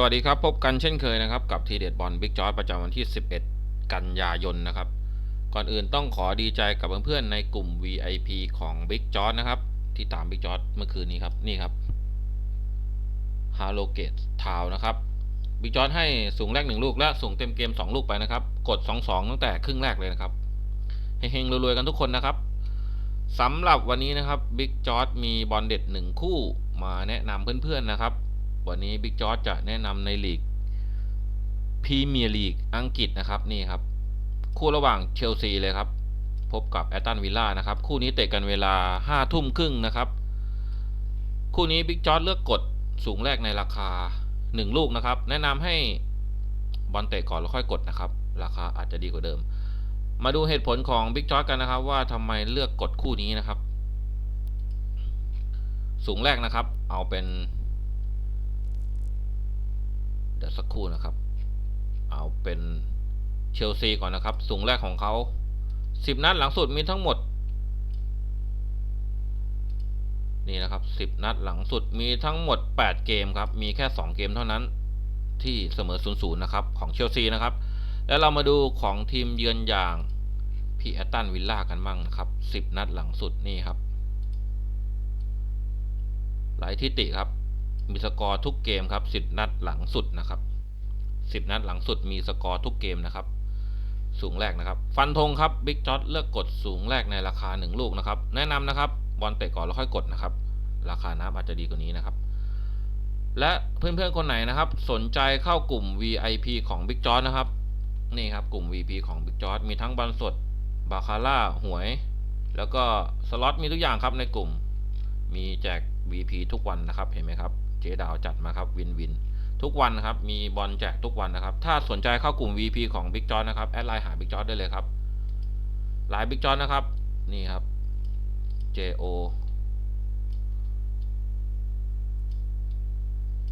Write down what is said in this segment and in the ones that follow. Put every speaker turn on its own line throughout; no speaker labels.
สวัสดีครับ พบกันเช่นเคยนะครับ กับทีเด็ดบอลบิ๊กจอร์ประจำวันที่ 11 กันยายนนะครับ ก่อนอื่นต้องขอดีใจกับเพื่อนๆในกลุ่ม VIP ของบิ๊กจอร์นะครับ ที่ตามบิ๊กจอร์เมื่อคืนนี้ครับ นี่ครับฮาโลเกตทาวนะครับบิ๊กจอร์ให้สูงแรก 1 ลูกและสูงเต็มเกม 2 ลูกไปนะครับ กด 2-2 ตั้งแต่ครึ่งแรกเลยนะครับเฮงๆรวยๆกันทุกคนนะครับสำหรับวันนี้นะครับบิ๊กจอร์มีบอลเด็ด 1 คู่มาแนะนำเพื่อนๆนะครับ วันนี้บิ๊กจอร์จะแนะนำในลีกพรีเมียร์ลีกอังกฤษนะครับนี่ครับ คู่ระหว่างเชลซีเลยครับ พบกับแอตตันวิลล่านะครับ คู่นี้เตะกันเวลา5ทุ่มครึ่งนะครับ คู่นี้บิ๊กจอร์เลือกกดสูงแรกในราคา 1 ลูกนะครับ แนะนำให้บอลเตะก่อนแล้วค่อยกดนะครับ ราคาอาจจะดีกว่าเดิม มาดูเหตุผลของบิ๊กจอร์กันนะครับ ว่าทำไมเลือกกดคู่นี้นะครับ สูงแรกนะครับ เอาเป็น สักครู่นะครับ เอาเป็นเชลซีก่อนนะครับ สูงแรกของเขา 10 นัดหลังสุดมีทั้งหมด นี่นะครับ 10 นัดหลังสุดมีทั้งหมด 8 เกมครับ มีแค่ 2 เกมเท่านั้นที่เสมอ 0-0 นะครับ ของเชลซีนะครับ แล้วเรามาดูของทีมเยือนอย่างพีแอตตันวิลล่ากันบ้างนะครับ 10 นัดหลังสุดนี่ครับ หลายทิติครับ มีสกอร์ทุกเกมครับ10นัดหลังสุดนะครับ10นัดหลังสุดมีสกอร์ทุกเกมนะครับ สูงแรกนะครับ ฟันธงครับบิ๊กจ็อตเลือกกดสูงแรกในราคา 1 ลูกนะครับ แนะนำนะครับบอลเตะก่อนแล้วค่อยกดนะครับ ราคาน้ำอาจจะดีกว่านี้นะครับ และเพื่อนๆคนไหนนะครับ สนใจเข้ากลุ่ม VIP ของบิ๊กจ็อตนะครับนี่ครับกลุ่ม VIP ของบิ๊กจ็อตมีทั้งบอลสดบาคาร่าหวย แล้วก็สล็อตมีทุกอย่างครับในกลุ่มมีแจก VP ทุกวันนะครับ เห็นไหมครับ เจ๊ดาวจัดมาครับวินวิน ทุกวันครับ มีบอลแจกทุกวันนะครับ ถ้าสนใจเข้ากลุ่ม VP ของ Big j o นะครับ แอดไลน์หา Big j o ได้เลยครับ ไลน์ Big j o นะครับ นี่ครับ JO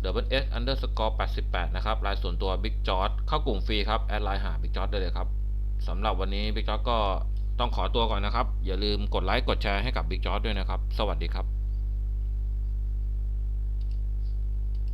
double S underscore 88 นะครับไลน์ส่วนตัว Big j o เข้ากลุ่มฟรีครับ แอดไลน์หา Big j o ได้เลยครับสำหรับวันนี้ Big j o ก็ต้องขอตัวก่อนนะครับ อย่าลืมกดไลค์ กดแชร์ให้กับ Big j o ด้วยนะครับ สวัสดีครับ